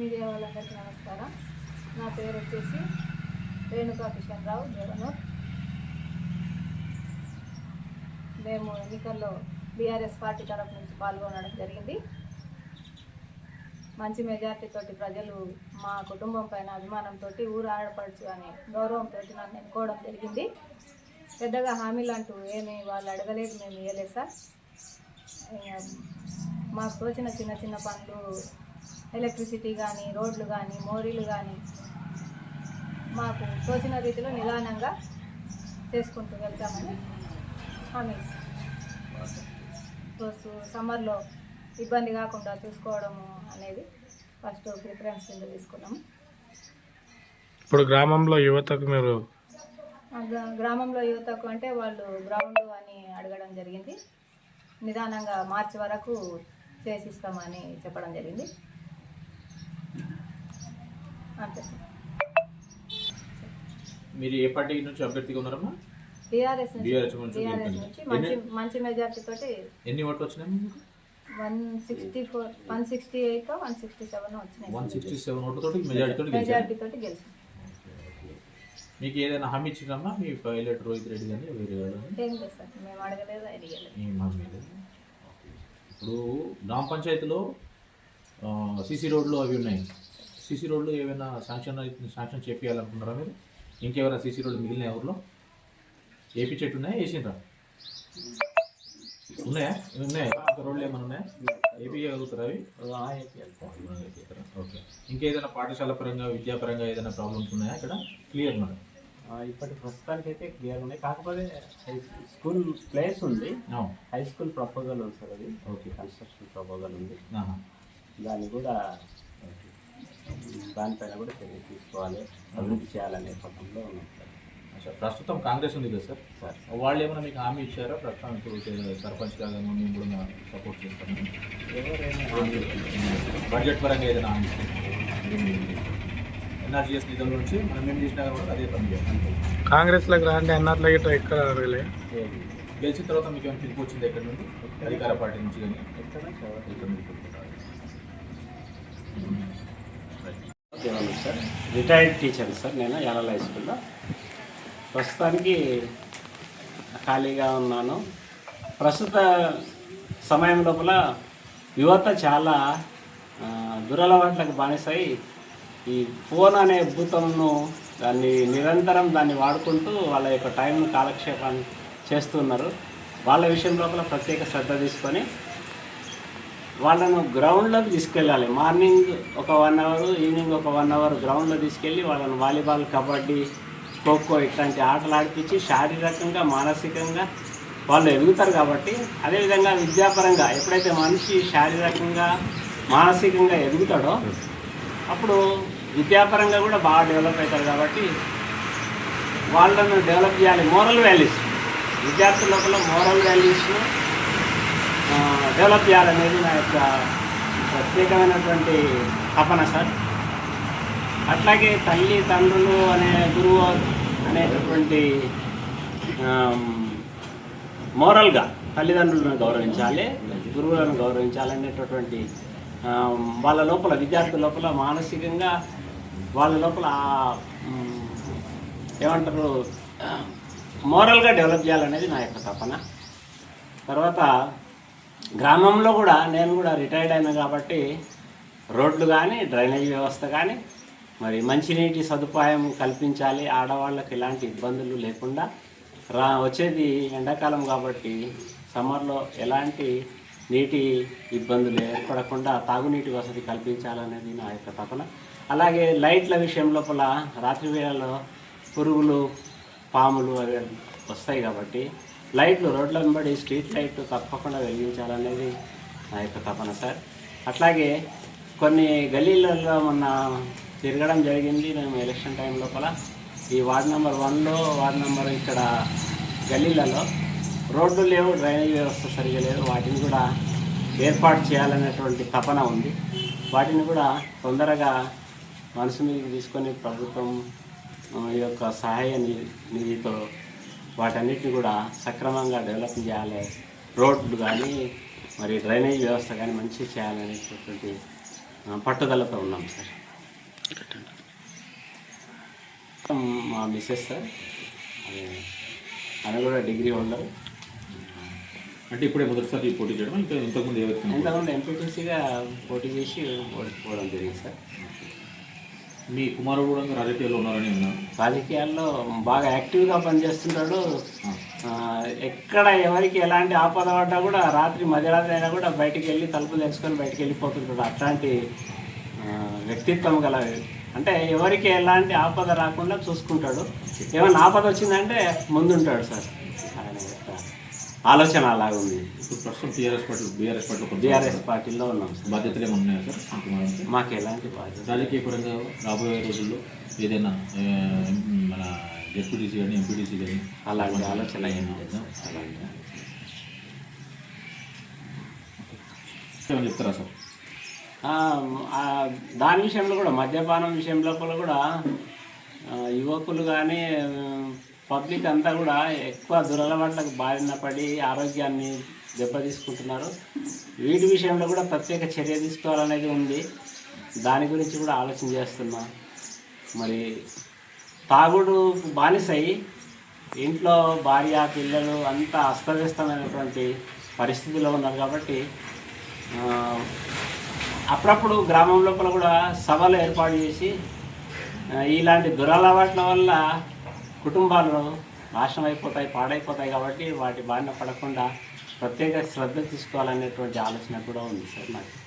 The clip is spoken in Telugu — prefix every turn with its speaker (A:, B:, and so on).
A: మీడియా వాళ్ళందరికీ నమస్కారం. నా పేరు వచ్చేసి రేణుకా కిషన్ రావు జగనూర్ మేము ఎన్నికల్లో బీఆర్ఎస్ పార్టీ తరఫు నుంచి పాల్గొనడం జరిగింది. మంచి మెజార్టీతోటి ప్రజలు మా కుటుంబం పైన అభిమానంతో ఊరు ఆడపడచ్చు అనే గౌరవంతో నన్ను ఎన్నుకోవడం జరిగింది. పెద్దగా హామీలు అంటూ ఏమి వాళ్ళు అడగలేదు మేము ఇవ్వలేదు సార్. మాకు తోచిన చిన్న చిన్న పనులు ఎలక్ట్రిసిటీ కానీ రోడ్లు కానీ మోరీలు కానీ మాకు తోచిన రీతిలో నిదానంగా చేసుకుంటూ వెళ్తామని హామీ. రోజు సమ్మర్లో ఇబ్బంది కాకుండా చూసుకోవడము అనేది ఫస్ట్ ప్రిఫరెన్స్ కింద తీసుకున్నాము.
B: ఇప్పుడు గ్రామంలో యువతకు మీరు
A: గ్రామంలో యువతకు అంటే వాళ్ళు గ్రౌండ్ అని అడగడం జరిగింది. నిదానంగా మార్చి వరకు చేసిస్తామని చెప్పడం జరిగింది.
C: మీరు ఏ పార్టీ నుంచి అభ్యర్థిగా ఉన్నారమ్మా?
A: టీఆర్ఎస్ నుంచి మంచి మంచి మెజార్టీ తోటి
C: ఎన్ని ఓట్లు వచ్చినాయి
A: one sixty four one sixty eight one sixty seven
C: one sixty seven ఓట్లతోటి majority తోటి గెలిచారు.
A: మెజార్టీ తోటి గెలిచింది
C: మీకు ఏదైనా హామీ మీ పైలట్ రోహిత్ రెడ్డి కానీ వేరే వాళ్ళు ఇప్పుడు గ్రామ పంచాయతీలో సీసీ రోడ్లు అవి ఉన్నాయి. సీసీ రోడ్లు ఏమైనా శాంక్షన్ శాంక్షన్ చేపియాలనుకున్నారా మీరు? ఇంకేమైనా సీసీ రోడ్లు మిగిలిన ఎవరిలో? ఏపీ చెట్టు ఉన్నాయా? వేసిండ్రా ఉన్నాయా? ఉన్నాయా? రోడ్లు ఏమైనా ఉన్నాయా? ఏపీ కలుగుతారా అవి? ఓకే. ఇంకేదైనా పాఠశాల పరంగా విద్యాపరంగా ఏదైనా ప్రాబ్లమ్స్ ఉన్నాయా ఇక్కడ? Clear madam.
D: ఇప్పటి ప్రస్తుతానికి అయితే క్లియర్ ఉన్నాయి. కాకపోతే హై స్కూల్ ప్లేస్ ఉంది. హై స్కూల్ ప్రపోజల్ ఉంది సార్ అది.
C: ఓకే.
D: కన్స్ట్రక్షన్ ప్రపోజల్ ఉంది. దాన్ని కూడా దానిపైన కూడా చర్య తీసుకోవాలి. అభివృద్ధి చేయాలనే పథంలో ఉన్నాం సార్.
C: ప్రస్తుతం కాంగ్రెస్ ఉంది కదా సార్?
D: సార్.
C: వాళ్ళు ఏమైనా మీకు హామీ ఇచ్చారా? ప్రస్తుతం ఇప్పుడు సర్పంచ్ కాగా మేము కూడా సపోర్ట్ చేస్తాము. బడ్జెట్ పరంగా ఏదైనా హామీ ఎన్ఆర్జీఎస్ నిధుల నుంచి మనం ఏం చేసినా కూడా అదే పని చేయాలి.
B: కాంగ్రెస్లోకి రాండి అన్నట్లు గిట్ట ఎక్కడ
D: ఏది?
C: గెలిచిన తర్వాత మీకు ఏమైనా పిలుపు వచ్చింది ఎక్కడి నుండి? అధికార పార్టీ నుంచి కానీ?
D: ఎక్కడ? చదవదు. సార్. Retired teacher sir. నేను యాలల హై స్కూల్లో ప్రస్తుతానికి ఖాళీగా ఉన్నాను. ప్రస్తుత సమయం లోపల యువత చాలా దురలవాట్లకు బానిసై ఈ ఫోన్ అనే భూతంను దాన్ని నిరంతరం దాన్ని వాడుకుంటూ వాళ్ళ యొక్క టైం కాలక్షేపాన్ని చేస్తున్నారు. వాళ్ళ విషయం లోపల ప్రత్యేక శ్రద్ధ తీసుకొని వాళ్ళను గ్రౌండ్లోకి తీసుకెళ్ళాలి. మార్నింగ్ ఒక వన్ అవర్ ఈవినింగ్ ఒక వన్ అవర్ గ్రౌండ్లో తీసుకెళ్ళి వాళ్ళని వాలీబాల్ కబడ్డీ ఖోఖో ఇట్లాంటి ఆటలు ఆడిపించి శారీరకంగా మానసికంగా వాళ్ళు ఎదుగుతారు కాబట్టి అదేవిధంగా విద్యాపరంగా ఎప్పుడైతే మనిషి శారీరకంగా మానసికంగా ఎదుగుతాడో అప్పుడు విద్యాపరంగా కూడా బాగా డెవలప్ అవుతారు కాబట్టి వాళ్ళను డెవలప్ చేయాలి. మోరల్ వాల్యూస్ విద్యార్థుల లోపల మోరల్ వాల్యూస్ను డెవలప్ చేయాలనేది నా యొక్క ప్రత్యేకమైనటువంటి తపన సార్. అట్లాగే తల్లి తండ్రులు అనే గురువు అనేటటువంటి మోరల్గా తల్లిదండ్రులను గౌరవించాలి గురువులను గౌరవించాలనేటటువంటి వాళ్ళ లోపల విద్యార్థుల లోపల మానసికంగా వాళ్ళ లోపల ఏమంటారు మోరల్గా డెవలప్ చేయాలనేది నా యొక్క తపన. తర్వాత గ్రామంలో కూడా నేను కూడా రిటైర్డ్ అయినా కాబట్టి రోడ్లు కానీ డ్రైనేజ్ వ్యవస్థ కానీ మరి మంచినీటి సదుపాయం కల్పించాలి. ఆడవాళ్ళకి ఎలాంటి ఇబ్బందులు లేకుండా రా వచ్చేది ఎండాకాలం కాబట్టి సమ్మర్లో ఎలాంటి నీటి ఇబ్బందులు ఏర్పడకుండా తాగునీటి వసతి కల్పించాలనేది నా యొక్క తపన. అలాగే లైట్ల విషయం లోపల రాత్రి వేళలో పురుగులు పాములు అవి వస్తాయి కాబట్టి లైట్లు రోడ్ల వెంబడి స్ట్రీట్ లైట్ తప్పకుండా వెలిగించాలనేది నా యొక్క తపన సార్. అట్లాగే కొన్ని గల్లీలలో మొన్న తిరగడం జరిగింది. మేము ఎలక్షన్ టైం లోపల ఈ వార్డ్ నెంబర్ వన్లో వార్డ్ నెంబర్ ఇక్కడ గల్లీలలో రోడ్లు లేవు డ్రైనేజ్ వ్యవస్థ సరిగా లేదు. వాటిని కూడా ఏర్పాటు చేయాలనేటువంటి తపన ఉంది. వాటిని కూడా తొందరగా మనసు మీద తీసుకొని ప్రభుత్వం ఈ యొక్క సహాయ నిధితో వాటన్నిటిని కూడా సక్రమంగా డెవలప్ చేయాలి. రోడ్లు కానీ మరి డ్రైనేజ్ వ్యవస్థ కానీ మంచిగా చేయాలనేటటువంటి పట్టుదలతో ఉన్నాం సార్. మా మిస్సెస్ సార్ అది ఆమె కూడా డిగ్రీ హోల్డర్.
C: అంటే ఇప్పుడే మొదటిసారి పోటీ చేయడం ఇంకా ఇంతకుముందు
D: ఇంతకుముందు ఎంపీటీసీగా పోటీ చేసి ఓడిపోవడం జరిగింది సార్.
C: మీ కుమారుడు కూడా రాజకీయాల్లో ఉన్నారని
D: రాజకీయాల్లో బాగా యాక్టివ్గా పనిచేస్తుంటాడు. ఎక్కడ ఎవరికి ఎలాంటి ఆపద పడ్డా కూడా రాత్రి మధ్యరాత్రి అయినా కూడా బయటికి వెళ్ళి తలుపులు తెరుచుకొని బయటికి వెళ్ళిపోతుంటాడు. అట్లాంటి వ్యక్తిత్వం గల అంటే ఎవరికి ఎలాంటి ఆపద రాకుండా చూసుకుంటాడు. ఏమైనా ఆపద వచ్చిందంటే ముందుంటాడు సార్. ఆయన ఆలోచన అలాగ ఉంది.
C: ఇప్పుడు ప్రస్తుతం TRS party BRS party
D: BRS పార్టీలో ఉన్నాం
C: బాధ్యతలు ఏమైనా ఉన్నాయా సార్?
D: మాకు ఎలాంటి బాధ్యత
C: రాజకీయ పరంగా రాబోయే రోజుల్లో ఏదైనా మన జెడ్పీటీసీ కానీ ఎంపీటీసీ కానీ
D: అలాంటి ఆలోచన ఏం లేదు సార్. అలాంటి
C: చెప్తారా సార్?
D: దాని విషయంలో కూడా మద్యపానం విషయం లోపల కూడా యువకులు కానీ పబ్లిక్ అంతా కూడా ఎక్కువ దురలవాట్లకు బారిన పడి ఆరోగ్యాన్ని దెబ్బతీసుకుంటున్నారు. వీటి విషయంలో కూడా ప్రత్యేక చర్య తీసుకోవాలనేది ఉంది. దాని గురించి కూడా ఆలోచన చేస్తున్నా. మరి తాగుడు బానిసై ఇంట్లో భార్య పిల్లలు అంతా అస్తవ్యస్తమైనటువంటి పరిస్థితిలో ఉన్నారు కాబట్టి అప్పుడప్పుడు గ్రామం లోపల కూడా సభలు ఏర్పాటు చేసి ఇలాంటి దురలవాట్ల వల్ల కుటుంబాలు నాశనం అయిపోతాయి పాడైపోతాయి కాబట్టి వాటి బారిన పడకుండా ప్రత్యేక శ్రద్ధ తీసుకోవాలనేటువంటి ఆలోచన కూడా ఉంది సార్ నాకు